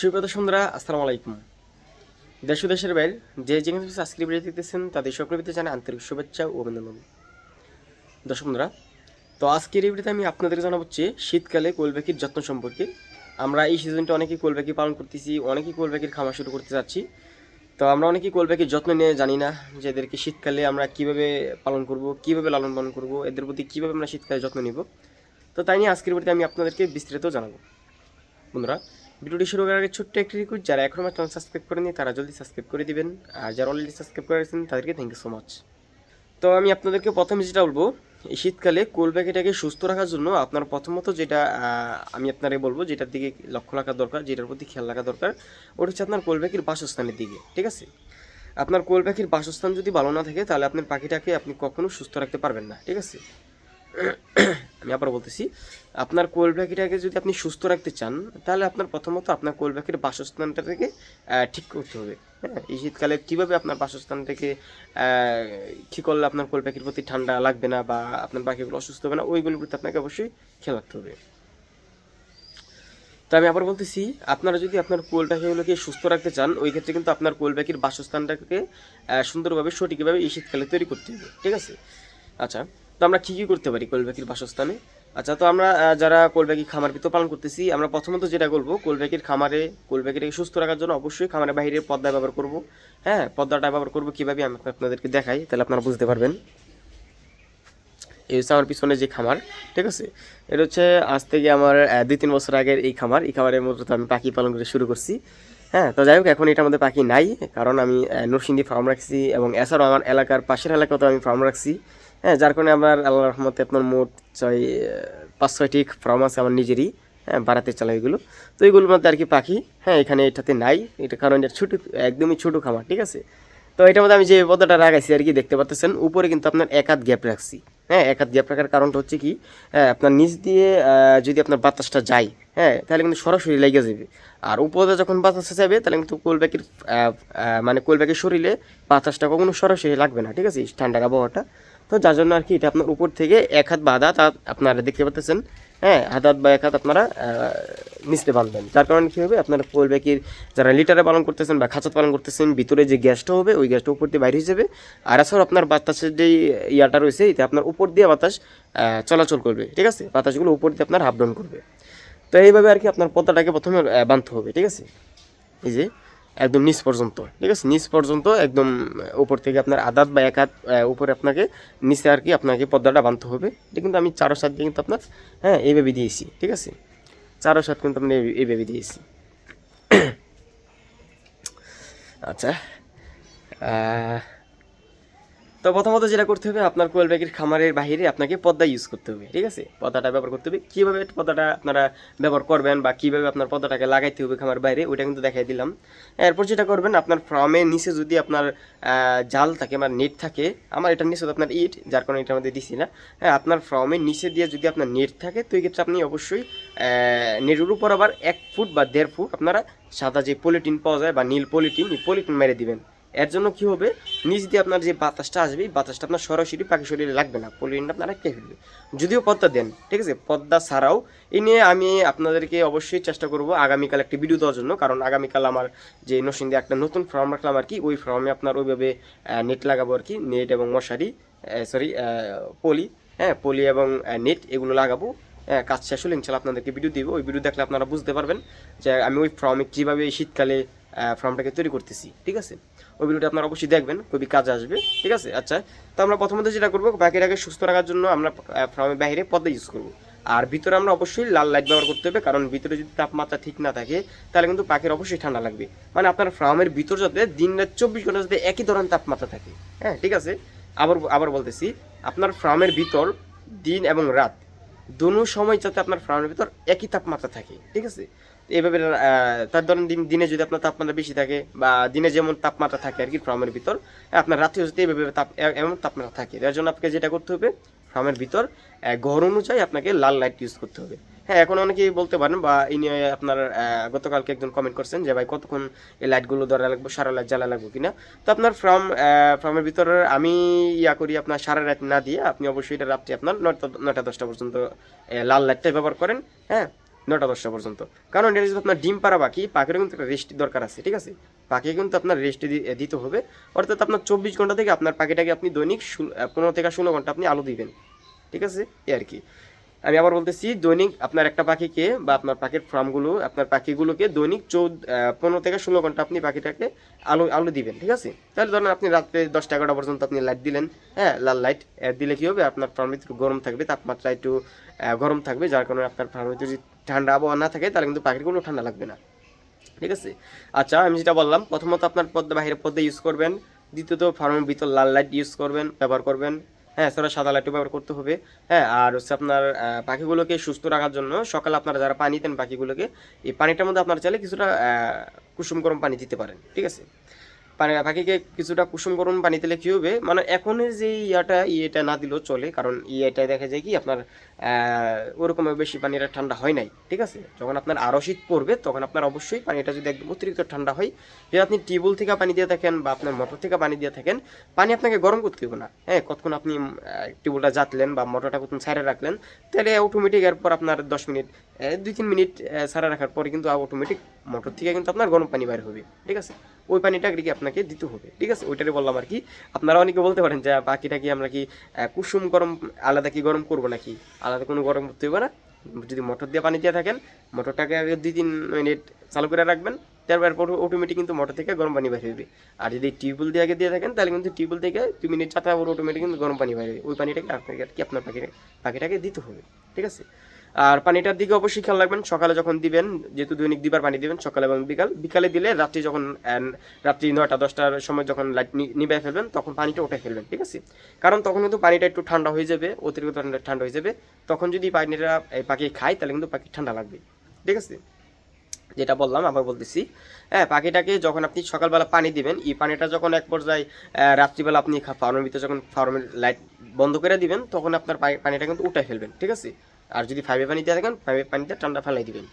সুপ্রত সুন্দরা আসসালামু আলাইকুম। দেশ দেশের বাইরে যে থেকে আজকের ভিডিও দেখতেছেন তাদের সকলের ভিতরে জানাই আন্তরিক শুভেচ্ছা ও অভিনন্দন। দর্শক বন্ধুরা, তো আজকের এই আমি আপনাদের জানাব হচ্ছে শীতকালে কোলব্যাকির যত্ন সম্পর্কে। আমরা এই সিজনটা অনেকেই কোলব্যাকি পালন করতেছি, অনেকেই কোলব্যাকির খামার শুরু করতে যাচ্ছি। তো আমরা অনেকেই কোলব্যাকির যত্ন নিয়ে জানি না যে এদেরকে শীতকালে আমরা কীভাবে পালন করব, কীভাবে লালন পালন করব, এদের প্রতি কীভাবে আমরা শীতকালে যত্ন নিব। তো তাই নিয়ে আজকের ভিডিওতে আমি আপনাদেরকে বিস্তারিত জানাব। বন্ধুরা ভিডিওটি শুরু করার আগে ছোট্ট একটি রিকোয়েস্ট যারা এখনও আমার চ্যানেল সাবস্ক্রাইব করেনি তারা জলদি সাবস্ক্রাইব করে দিবেন। আর যারা অলরেডি সাবস্ক্রাইব করেছেন তাদেরকে থ্যাংক ইউ সো মাচ তো আমি আপনাদেরকে প্রথমে যেটা বলব, এই শীতকালে কোল কোলব্যাকিটাকে সুস্থ রাখার জন্য আপনার প্রথমত যেটা আমি আপনারে বলব, যেটার দিকে লক্ষ্য রাখা দরকার, যেটার প্রতি খেয়াল রাখা দরকার, ওটা হচ্ছে আপনার কোল কোলব্যাকির বাসস্থানের দিকে, ঠিক আছে? আপনার কোল পাখির বাসস্থান যদি ভালো না থাকে, তাহলে আপনার পাখিটাকে আপনি কখনো সুস্থ রাখতে পারবেন না, ঠিক আছে? আমি আবার বলতেছি আপনার পাখিটাকে যদি আপনি সুস্থ রাখতে চান তাহলে আপনার প্রথমত আপনার কোল পাখির বাসস্থানটা থেকে ঠিক করতে হবে। হ্যাঁ এই শীতকালে কীভাবে আপনার বাসস্থান থেকে আহ, ঠিক করলে আপনার কোল পাখির প্রতি ঠান্ডা লাগবে না বা আপনার পাখিগুলো অসুস্থ হবে না ওইগুলোর প্রতি আপনাকে অবশ্যই খেয়াল রাখতে হবে। তো আমি আবার বলতেছি আপনারা যদি আপনার কোল পাখিগুলোকে সুস্থ রাখতে চান ওই ক্ষেত্রে কিন্তু আপনার কোল পাখির বাসস্থানটাকে সুন্দরভাবে সঠিকভাবে এই শীতকালে তৈরি করতে হবে। ঠিক আছে? আচ্ছা। তো আমরা কী কী করতে পারি কোল পাখির বাসস্থানে। আচ্ছা তো আমরা যারা কোল পাখি খামার ভিতর পালন করতেছি, আমরা প্রথমত যেটা করব কোল পাখির খামারে কোল পাখিটাকে সুস্থ রাখার জন্য অবশ্যই খামারের বাইরে পর্দা ব্যবহার করব। হ্যাঁ পর্দাটা ব্যবহার করব কীভাবে আমি আপনাদেরকে দেখাই, তাহলে আপনারা বুঝতে পারবেন। এই হচ্ছে আমার পিছনে যে খামার, ঠিক আছে? এটা হচ্ছে আজ থেকে আমার দুই তিন বছর আগের এই খামার। এই খামারের মধ্যে তো আমি পাখি পালন করে শুরু করছি। হ্যাঁ তো যাই হোক, এখন এটার মধ্যে পাখি নাই, কারণ আমি নরসিংদী ফার্ম রাখছি এবং এছাড়াও আমার এলাকার পাশের এলাকাতেও আমি ফার্ম রাখছি। হ্যাঁ যার কারণে আমার আল্লাহ রহমতে আপনার মোট ছয় পাঁচ ছয়টি ফার্ম আছে আমার নিজেরই হ্যাঁ বাড়াতে চালাই এগুলো। তো এইগুলোর মধ্যে আর কি পাখি হ্যাঁ এখানে এটাতে নাই। এটা কারণ এটা ছোটো একদমই ছোটো খামার ঠিক আছে? তো এটার মধ্যে আমি যে পদাটা রাখাইছি আর কি দেখতে পাচ্ছেন উপরে কিন্তু আপনার এক হাত গ্যাপ রাখছি। হ্যাঁ এক হাত গ্যাপ রাখার কারণটা হচ্ছে কি হ্যাঁ, আপনার নিচ দিয়ে যদি আপনার বাতাসটা যায় হ্যাঁ তাহলে কিন্তু সরাসরি লেগে যাবে। আর উপরে যখন বাতাসটা যাবে তাহলে কিন্তু কোলব্যাকের মানে কোলব্যাকের শরীরে বাতাসটা কখনো সরাসরি লাগবে না ঠিক আছে? ঠান্ডার আবহাওয়াটা। তো যার জন্য আর কি এটা আপনার উপর থেকে এক হাত বা হাত হাত আপনারা দেখতে পাচ্ছেন হ্যাঁ হাত হাত বা এক হাত আপনারা নিচতে বাঁধবেন। যার কারণে কী হবে, আপনার কোলব্যাকির যারা লিটারে পালন করতেছেন বা খাঁচাত পালন করতেছেন, ভিতরে যে গ্যাসটা হবে, ওই গ্যাসটা উপর দিয়ে বাইরে হয়ে যাবে। আর এছাড়াও আপনার বাতাসের যে ইয়াটা রয়েছে, এতে আপনার উপর দিয়ে বাতাস চলাচল করবে, ঠিক আছে? বাতাসগুলো উপর দিয়ে আপনার হাফ ডাউন করবে। তো এইভাবে আর কি আপনার পদ্মাটাকে প্রথমে বাঁধতে হবে, ঠিক আছে? এই যে একদম নিচ পর্যন্ত, ঠিক আছে? নিচ পর্যন্ত একদম উপর থেকে আপনার আদাত বা এক হাত উপরে আপনাকে নিচে আর কি আপনাকে পর্দাটা বাঁধতে হবে। এটা কিন্তু আমি চারো সাত দিয়ে কিন্তু আপনার হ্যাঁ এইভাবে দিয়েছি, ঠিক আছে? চারো সাত কিন্তু আপনি এই- এইভাবে দিয়েছি। আচ্ছা তো প্রথমত যেটা করতে হবে, আপনার কোয়েল ব্যাগের খামারের বাইরে আপনাকে পর্দা ইউজ করতে হবে, ঠিক আছে? পর্দাটা ব্যবহার করতে হবে। কীভাবে পর্দাটা আপনারা ব্যবহার করবেন বা কীভাবে আপনার পর্দাটাকে লাগাইতে হবে খামার বাইরে, ওইটা কিন্তু দেখাই দিলাম। এরপর যেটা করবেন, আপনার ফার্মের নিচে যদি আপনার জাল থাকে বা নেট থাকে, আমার এটার নিচে আপনার ইট, যার কারণে এটা আমাদের দিছি না। হ্যাঁ আপনার ফার্মের নিচে দিয়ে যদি আপনার নেট থাকে, তো এই ক্ষেত্রে আপনি অবশ্যই নেটের উপর আবার এক ফুট বা দেড় ফুট আপনারা সাদা যে পলিটিন পাওয়া যায় বা নীল পলিটিন এই পলিটিন মেরে দিবেন। এর জন্য কি হবে? নিচ দিয়ে আপনার যে বাতাসটা আসবে বাতাসটা আপনার সরাসরি পাখি শরীরে লাগবে না পলিটিনটা আপনারা খেয়ে ফেলবে যদিও পদ্মা দেন, ঠিক আছে? পদ্মা ছাড়াও এই নিয়ে আমি আপনাদেরকে অবশ্যই চেষ্টা করব আগামীকাল একটি ভিডিও দেওয়ার জন্য, কারণ আগামীকাল আমার যে নসিন্দে একটা নতুন ফর্ম রাখলাম আর কি, ওই ফর্মে আপনার ওইভাবে নেট লাগাবো আর কি নেট এবং মশারি সরি পলি হ্যাঁ পলি এবং নেট এগুলো লাগাবো। হ্যাঁ কাজ শেষ হলে ইনশাল্লাহ আপনাদেরকে ভিডিও দিব। ওই ভিডিও দেখলে আপনারা বুঝতে পারবেন যে আমি ওই ফর্মে কীভাবে শীতকালে ফর্মটাকে তৈরি করতেছি, ঠিক আছে? ওই ভিডিওটা আপনারা অবশ্যই দেখবেন, খুবই কাজে আসবে, ঠিক আছে? আচ্ছা তো আমরা প্রথমত যেটা করব পাখিটাকে সুস্থ রাখার জন্য আমরা ফর্মের বাইরে পদ্মা ইউজ করব। আর ভিতরে আমরা অবশ্যই লাল লাইট ব্যবহার করতে হবে, কারণ ভিতরে যদি তাপমাত্রা ঠিক না থাকে, তাহলে কিন্তু পাখির অবশ্যই ঠান্ডা লাগবে। মানে আপনার ফার্মের ভিতর যাতে দিন রাত চব্বিশ ঘণ্টা যাতে একই ধরনের তাপমাত্রা থাকে। হ্যাঁ ঠিক আছে? আবার আবার বলতেছি, আপনার ফার্মের ভিতর দিন এবং রাত দোনো সময় যাতে আপনার ফার্মের ভিতর একই তাপমাত্রা থাকে, ঠিক আছে? এইভাবে তার ধরেন দিন, দিনে যদি আপনার তাপমাত্রা বেশি থাকে বা দিনে যেমন তাপমাত্রা থাকে আর কি ফার্মের ভিতর, আপনার রাতে যদি এইভাবে তাপ এমন তাপমাত্রা থাকে। তার জন্য আপনাকে যেটা করতে হবে ফার্মের ভিতর ঘর অনুযায়ী আপনাকে লাল লাইট ইউজ করতে হবে। হ্যাঁ এখন অনেকেই বলতে পারেন বা এই নিয়ে আপনার গতকালকে একজন কমেন্ট করছেন যে, ভাই, কতক্ষণ এই লাইটগুলো ধরা লাগবে, সারা লাইট জ্বালা লাগবে কিনা? তো আপনার ফার্ম ফার্মের ভিতরে আমি ইয়া করি আপনার সারা রাত না দিয়ে আপনি অবশ্যই এটা রাত্রে আপনার নয়টা নয়টা দশটা পর্যন্ত লাল লাইটটা ব্যবহার করেন হ্যাঁ নটা দশটা পর্যন্ত। কারণ এটা যদি আপনার ডিম পাড়া পাখি, পাখিরও কিন্তু একটা রেস্ট দরকার আছে, ঠিক আছে? পাখি কিন্তু আপনার রেস্ট দিতে হবে। অর্থাৎ আপনার চব্বিশ ঘণ্টা থেকে আপনার পাখিটাকে আপনি দৈনিক পনেরো থেকে ষোলো ঘণ্টা আপনি আলো দিবেন, ঠিক আছে? এই আর কি। আমি আবার বলতেছি, দৈনিক আপনার একটা পাখিকে বা আপনার পাখির ফার্মগুলো, আপনার পাখিগুলোকে দৈনিক চৌদ্দ পনেরো থেকে ষোলো ঘণ্টা আপনি পাখিটাকে আলো আলো দিবেন, ঠিক আছে? তাহলে ধরেন আপনি রাত্রে দশটা এগারোটা পর্যন্ত আপনি লাইট দিলেন হ্যাঁ লাল লাইট দিলে কী হবে? আপনার ফার্মের ভিতরে গরম থাকবে, তাপমাত্রা একটু গরম থাকবে, যার কারণে আপনার ভিতরে যদি ঠান্ডা আবহাওয়া না থাকে, তাহলে কিন্তু পাখির কোনো ঠান্ডা লাগবে না, ঠিক আছে? আচ্ছা আমি যেটা বললাম, প্রথমত আপনার পদ্মা বাইরের পদ্মা ইউজ করবেন, দ্বিতীয়ত ফার্মের ভিতর লাল লাইট ইউজ করবেন, ব্যবহার করবেন হ্যাঁ এছাড়া সাদা লাইটও ব্যবহার করতে হবে। হ্যাঁ আর হচ্ছে আপনার পাখিগুলোকে সুস্থ রাখার জন্য সকালে আপনারা যারা পানি দেন পাখিগুলোকে, এই পানিটার মধ্যে আপনারা চাইলে কিছুটা কুসুম গরম পানি দিতে পারেন, ঠিক আছে? পানি, পাখিকে কিছুটা কুসুম গরম পানি দিলে কী হবে? মানে এখনের যে ইয়াটা, ইয়েটা না দিলেও চলে, কারণ ইয়েটা দেখা যায় কি, আপনার ওরকম বেশি পানিটা ঠান্ডা হয় নাই, ঠিক আছে? যখন আপনার আরও শীত পড়বে, তখন আপনার অবশ্যই পানিটা যদি একদম অতিরিক্ত ঠান্ডা হয় যদি আপনি টিউবওয়েল থেকে পানি দিয়ে থাকেন বা আপনার মোটর থেকে পানি দিয়ে থাকেন, পানি আপনাকে গরম করতে হবে না। হ্যাঁ কতক্ষণ আপনি টিউবওয়েলটা জাতলেন বা মোটরটা কতক্ষণ সাইডে রাখলেন, তাহলে অটোমেটিক এরপর আপনার দশ মিনিট দুই তিন মিনিট সারা রাখার পরে কিন্তু অটোমেটিক মোটর থেকে কিন্তু আপনার গরম পানি বাইর হবে, ঠিক আছে? ওই পানিটা আর কি আপনাকে দিতে হবে, ঠিক আছে? ওইটারে বললাম আর কি। আপনারা অনেকে বলতে পারেন যে, বাকিটা কি আমরা কি কুসুম গরম, আলাদা কি গরম করব নাকি? আলাদা কোনো গরম করতে হবে না। যদি মোটর দিয়ে পানি দিয়ে থাকেন, মোটরটাকে আগে দুই তিন মিনিট চালু করে রাখবেন, তারপর অটোমেটিক কিন্তু মোটর থেকে গরম পানি বাইরে হবে আর যদি টিউবওয়েল দিয়ে আগে দিয়ে থাকেন, তাহলে কিন্তু টিউবওয়েল থেকে দুই মিনিট চাটা পর অটোমেটিক কিন্তু গরম পানি বাইরে হবে ওই পানিটাকে আপনাকে আর কি আপনার পাখিটা পাখিটাকে দিতে হবে। ঠিক আছে? আর পানিটার দিকে অবশ্যই খেয়াল রাখবেন, সকালে যখন দিবেন, যেহেতু দৈনিক দিবার পানি দিবেন, সকালে এবং বিকাল, বিকালে দিলে রাত্রি যখন রাত্রি নয়টা, দশটার সময় যখন লাইট নিবাই ফেলবেন, তখন পানিটা উঠে ফেলবেন, ঠিক আছে? কারণ তখন কিন্তু পানিটা একটু ঠান্ডা হয়ে যাবে, অতিরিক্ত ঠান্ডা হয়ে যাবে, তখন যদি পানিটা পাখি খায়, তাহলে কিন্তু পাখি ঠান্ডা লাগবে, ঠিক আছে? যেটা বললাম, আবার বলতেছি হ্যাঁ পাখিটাকে যখন আপনি সকালবেলা পানি দিবেন, এই পানিটা যখন এক পর্যায়ে রাত্রিবেলা আপনি ফার্মের ভিতরে যখন ফার্মের লাইট বন্ধ করে দিবেন, তখন আপনার পানি- পানিটা কিন্তু উঠাই ফেলবেন, ঠিক আছে? আর যদি ফাইভে পানি দিয়ে থাকেন ফাইভে পানিতে ঠান্ডা ফেলাই দিবেন।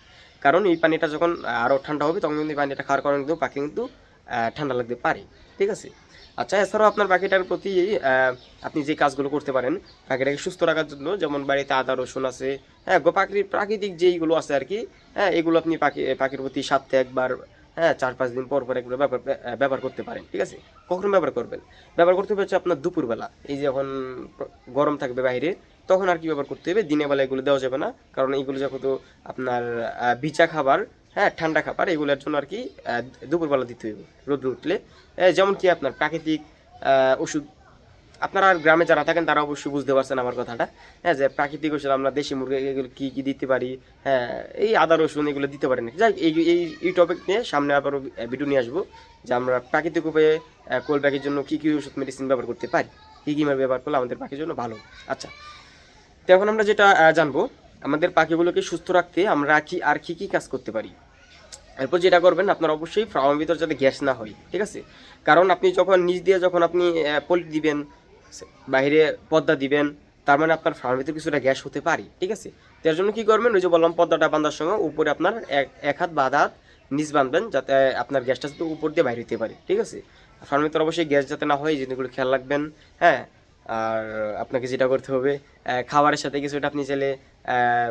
কারণ এই পানিটা যখন আরও ঠান্ডা হবে, তখন কিন্তু এই পানিটা খাওয়ার কারণে কিন্তু পাখি কিন্তু ঠান্ডা লাগতে পারে। ঠিক আছে? আচ্ছা এছাড়াও আপনার পাখিটার প্রতি আপনি যে কাজগুলো করতে পারেন, পাখিটাকে সুস্থ রাখার জন্য, যেমন বাড়িতে আদা, রসুন আছে হ্যাঁ পাখির প্রাকৃতিক যেইগুলো আছে আর কি হ্যাঁ এগুলো আপনি পাখি, পাখির প্রতি সপ্তাহে একবার হ্যাঁ চার পাঁচ দিন পর পর এগুলো ব্যবহার ব্যবহার করতে পারেন। ঠিক আছে? কখন ব্যবহার করবেন? ব্যবহার করতে হচ্ছে আপনার দুপুরবেলা। এই যখন গরম থাকবে বাইরে তখন আর কি ব্যবহার করতে হবে? দিনের বেলা এগুলো দেওয়া যাবে না। কারণ এগুলো যেহেতু আপনার আহ, ভিজা খাবার হ্যাঁ ঠান্ডা খাবার এগুলোর জন্য আর কি দুপুরবেলা দিতে হবে রোদ উঠলে। যেমন কি আপনার প্রাকৃতিক ওষুধ। আপনারা গ্রামে যারা থাকেন তারা অবশ্যই বুঝতে পারছেন আমার কথাটা। হ্যাঁ যে প্রাকৃতিক ওষুধ আমরা দেশি মুরগি এগুলো কী কী দিতে পারি? হ্যাঁ এই আদা রসুন এগুলো দিতে পারি না যাই এই এই টপিক নিয়ে সামনে আবারও ভিডিও নিয়ে আসব যে আমরা প্রাকৃতিক উপায়ে কোল পাখির জন্য কী কী ওষুধ মেডিসিন ব্যবহার করতে পারি? কী কী ব্যবহার করলে আমাদের পাখির জন্য ভালো? আচ্ছা তো এখন আমরা যেটা জানব, আমাদের পাখিগুলোকে সুস্থ রাখতে আমরা কি, আর কি কি কাজ করতে পারি? এরপর যেটা করবেন, আপনার অবশ্যই ফার্মের ভিতর যাতে গ্যাস না হয়, ঠিক আছে? কারণ আপনি যখন নিচ দিয়ে যখন আপনি পলি দিবেন বাইরে পর্দা দিবেন, তার মানে আপনার ফার্মের ভিতরে কিছুটা গ্যাস হতে পারে, ঠিক আছে? তার জন্য কি করবেন, ওই যে বললাম পর্দাটা বাঁধার সময় উপরে আপনার এক হাত বা আধা হাত নিচ বাঁধবেন, যাতে আপনার গ্যাসটা যাতে উপর দিয়ে বাইরে হতে পারে, ঠিক আছে? ফার্মের ভিতরে অবশ্যই গ্যাস যাতে না হয়, এই জিনিসগুলো খেয়াল রাখবেন হ্যাঁ? আর আপনাকে যেটা করতে হবে খাবারের সাথে কিছুটা আপনি চাইলে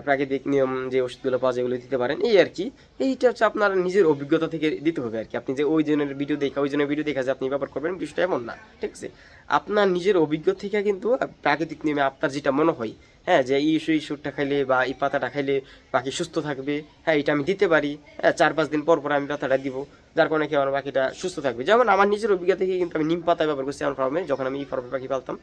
প্রাকৃতিক নিয়ম যে ওষুধগুলো পাওয়া যায় এগুলো দিতে পারেন। এই আর কি। এইটা হচ্ছে আপনার নিজের অভিজ্ঞতা থেকে দিতে হবে আর কি। আপনি যে ওই জনের ভিডিও দেখা, ওই জনের ভিডিও দেখা যে আপনি ব্যবহার করবেন, বিষয়টা এমন না, ঠিক আছে? আপনার নিজের অভিজ্ঞতা থেকে কিন্তু প্রাকৃতিক নিয়মে আপনার যেটা মনে হয় হ্যাঁ যে এই ইস্যু ইস্যুটা খাইলে বা এই পাতাটা খাইলে পাখি সুস্থ থাকবে হ্যাঁ এটা আমি দিতে পারি হ্যাঁ চার পাঁচ দিন পর পর আমি পাতাটা দিব, যার কারণে কি আমার পাখিটা সুস্থ থাকবে। যেমন আমার নিজের অভিজ্ঞতা থেকে কিন্তু আমি নিম পাতা ব্যবহার করছি আমার ফার্মে যখন আমি এই ফার্মে পাখি পালতাম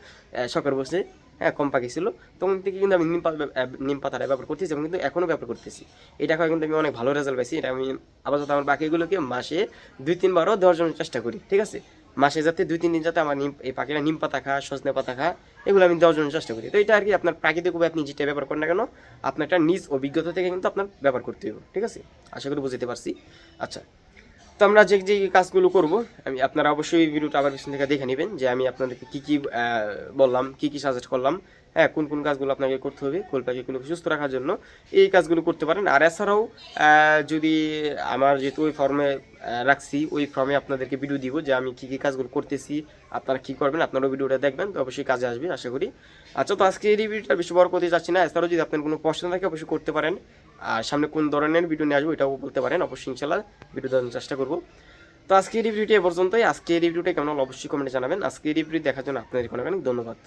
শখের বসে হ্যাঁ কম পাখি ছিল তখন থেকে কিন্তু আমি নিম পাতা নিম পাতাটা ব্যবহার করতেছি এবং কিন্তু এখনও ব্যবহার করতেছি। এটা খাওয়া কিন্তু আমি অনেক ভালো রেজাল্ট পাইছি। এটা আমি আপাতত আমার পাখিগুলোকে মাসে দুই তিনবারও দেওয়ার জন্য চেষ্টা করি, ঠিক আছে? মাসে যাতে দুই, তিন দিন যাতে আমার নিম, এই পাখিরা নিম পাতা খা সজনে পাতা খা এগুলো আমি দেওয়ার জন্য চেষ্টা করি। তো এটা আর কি আপনার প্রাকৃতিক উপায় আপনি যেটা ব্যবহার করেন না কেন, আপনার একটা নিজ অভিজ্ঞতা থেকে কিন্তু আপনার ব্যবহার করতে হবে ঠিক আছে? আশা করি বুঝতে পারছি। আচ্ছা আমরা যে যে কাজগুলো করব, আমি আপনারা অবশ্যই ভিডিওটা আবার পিছন থেকে দেখে নেবেন যে আমি আপনাদেরকে কী কী বললাম, কী কী সাজেস্ট করলাম হ্যাঁ কোন কোন কাজগুলো আপনাকে করতে হবে, কোল পাখিগুলোকে সুস্থ রাখার জন্য এই কাজগুলো করতে পারেন। আর এছাড়াও যদি আমার যেহেতু ওই ফর্মে রাখছি, ওই ফর্মে আপনাদেরকে ভিডিও দিব যে আমি কী কী কাজগুলো করতেছি, আপনারা কী করবেন, আপনারাও ভিডিওটা দেখবেন, তো অবশ্যই কাজে আসবে, আশা করি। আচ্ছা তো আজকে এই রিভিউটা বেশি বড় করতে যাচ্ছি না। এছাড়াও যদি আপনার কোনো প্রশ্ন থাকে, অবশ্যই করতে পারেন। আর সামনে কোন ধরনের ভিডিও নিয়ে আসব এটাও বলতে পারেন। অবশ্যই ইনশাল্লাহ ভিডিও দেওয়ার চেষ্টা করব। তো আজকে রিভিউটি এ পর্যন্তই। আজকে রিভিউটা কেমন অবশ্যই কমেন্টে জানাবেন। আজকে রিভিউটি রিভিউ দেখার জন্য আপনাদের অনেক ধন্যবাদ।